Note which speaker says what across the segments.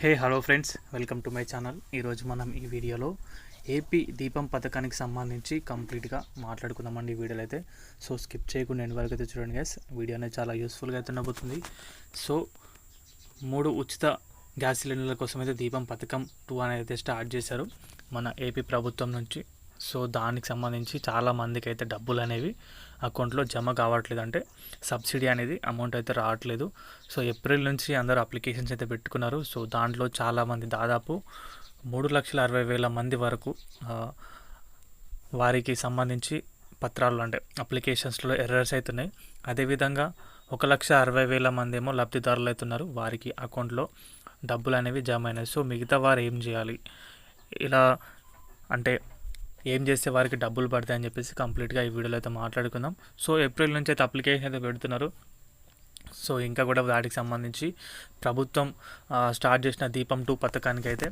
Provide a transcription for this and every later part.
Speaker 1: Hey hello friends welcome to my channel ఈరోజు మనం ఈ వీడియోలో ఏపీ దీపం పథకానికి సంబంధించి కంప్లీట్గా మాట్లాడుకుందామండి ఈ వీడియోలో అయితే. సో స్కిప్ చేయకుండా ఎండ్ వరకు అయితే చూడండి గైస్ వీడియో అనేది చాలా యూస్ఫుల్గా అయితే ఉండబోతుంది. సో మూడు ఉచిత గ్యాస్ సిలిండర్ల కోసం అయితే దీపం పథకం టూ అనేది అయితే స్టార్ట్ చేశారు మన ఏపీ ప్రభుత్వం నుంచి. సో దానికి సంబంధించి చాలామందికి అయితే డబ్బులు అనేవి అకౌంట్లో జమ కావట్లేదు. అంటే సబ్సిడీ అనేది అమౌంట్ అయితే రావట్లేదు. సో ఏప్రిల్ నుంచి అందరూ అప్లికేషన్స్ అయితే పెట్టుకున్నారు. సో దాంట్లో చాలామంది దాదాపు మూడు లక్షల అరవై వేల మంది వరకు వారికి సంబంధించి పత్రాలు అంటే అప్లికేషన్స్లో ఎర్రర్స్ అవుతున్నాయి అదేవిధంగా ఒక లక్ష అరవై వేల మంది ఏమో లబ్ధిదారులు అవుతున్నారు వారికి అకౌంట్లో డబ్బులు అనేవి జమ అయినాయి. సో మిగతా వారు ఏం చేయాలి? ఇలా అంటే ఏం చేస్తే వారికి డబ్బులు పడతాయని చెప్పేసి కంప్లీట్గా ఈ వీడియోలో అయితే మాట్లాడుకుందాం. సో ఏప్రిల్ నుంచి అయితే అప్లికేషన్ అయితే పెడుతున్నారు. సో ఇంకా కూడా వాటికి సంబంధించి ప్రభుత్వం స్టార్ట్ చేసిన దీపం టూ పథకానికి అయితే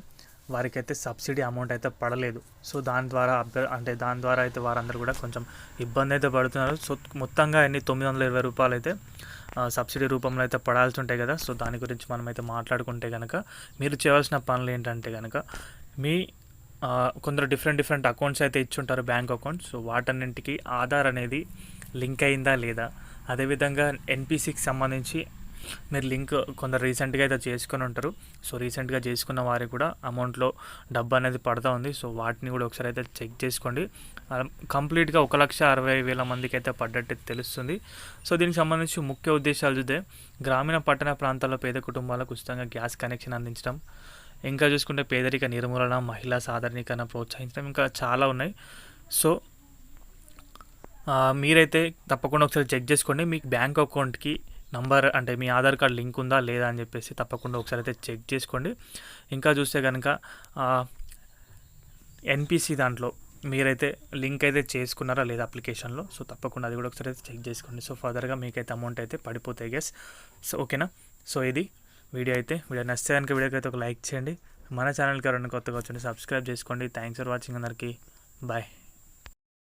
Speaker 1: వారికి అయితే సబ్సిడీ అమౌంట్ అయితే పడలేదు. సో దాని ద్వారా అంటే దాని ద్వారా అయితే వారందరూ కూడా కొంచెం ఇబ్బంది అయితే పడుతున్నారు. సో మొత్తంగా ఎన్ని తొమ్మిది వందల ఇరవై రూపాయలు అయితే సబ్సిడీ రూపంలో అయితే పడాల్సి ఉంటాయి కదా. సో దాని గురించి మనం అయితే మాట్లాడుకుంటే కనుక మీరు చేయాల్సిన పనులు ఏంటంటే కనుక మీ కొందరు డిఫరెంట్ డిఫరెంట్ అకౌంట్స్ అయితే ఇచ్చుంటారు బ్యాంక్ అకౌంట్స్ సో వాటన్నింటికి ఆధార్ అనేది లింక్ అయిందా లేదా? అదేవిధంగా ఎన్పిసికి సంబంధించి మీరు లింక్ కొందరు రీసెంట్గా అయితే చేసుకొని ఉంటారు. సో రీసెంట్గా చేసుకున్న వారికి కూడా అమౌంట్లో డబ్బు అనేది పడుతూ ఉంది. సో వాటిని కూడా ఒకసారి అయితే చెక్ చేసుకోండి. కంప్లీట్గా ఒక లక్ష అరవై వేల మందికి అయితే పడ్డట్టు తెలుస్తుంది. సో దీనికి సంబంధించి ముఖ్య ఉద్దేశాలు చూస్తే గ్రామీణ పట్టణ ప్రాంతాల్లో పేద కుటుంబాలకు ఉచితంగా గ్యాస్ కనెక్షన్ అందించడం ఇంకా చూసుకుంటే పేదరిక నిర్మూలన మహిళా సాధారణీకరణ ప్రోత్సహించడం ఇంకా చాలా ఉన్నాయి. సో మీరైతే తప్పకుండా ఒకసారి చెక్ చేసుకోండి. మీకు బ్యాంక్ అకౌంట్కి నంబర్ అంటే మీ ఆధార్ కార్డ్ లింక్ ఉందా లేదా అని చెప్పేసి తప్పకుండా ఒకసారి అయితే చెక్ చేసుకోండి. ఇంకా చూస్తే కనుక ఎన్పిసి దాంట్లో మీరైతే లింక్ అయితే చేసుకున్నారా లేదా అప్లికేషన్లో? సో తప్పకుండా అది కూడా ఒకసారి అయితే చెక్ చేసుకోండి. సో ఫర్దర్గా మీకైతే అమౌంట్ అయితే పడిపోతాయి గెస్ సో ఓకేనా? సో ఇది వీడియో అయితే వీడియో నచ్చితే కనుక వీడియోకి అయితే ఒక లైక్ చేయండి. మన ఛానల్కి ఎవరైనా కొత్తగా వచ్చండి సబ్స్క్రైబ్ చేసుకోండి. థ్యాంక్స్ ఫర్ వాచింగ్ అందరికీ. బాయ్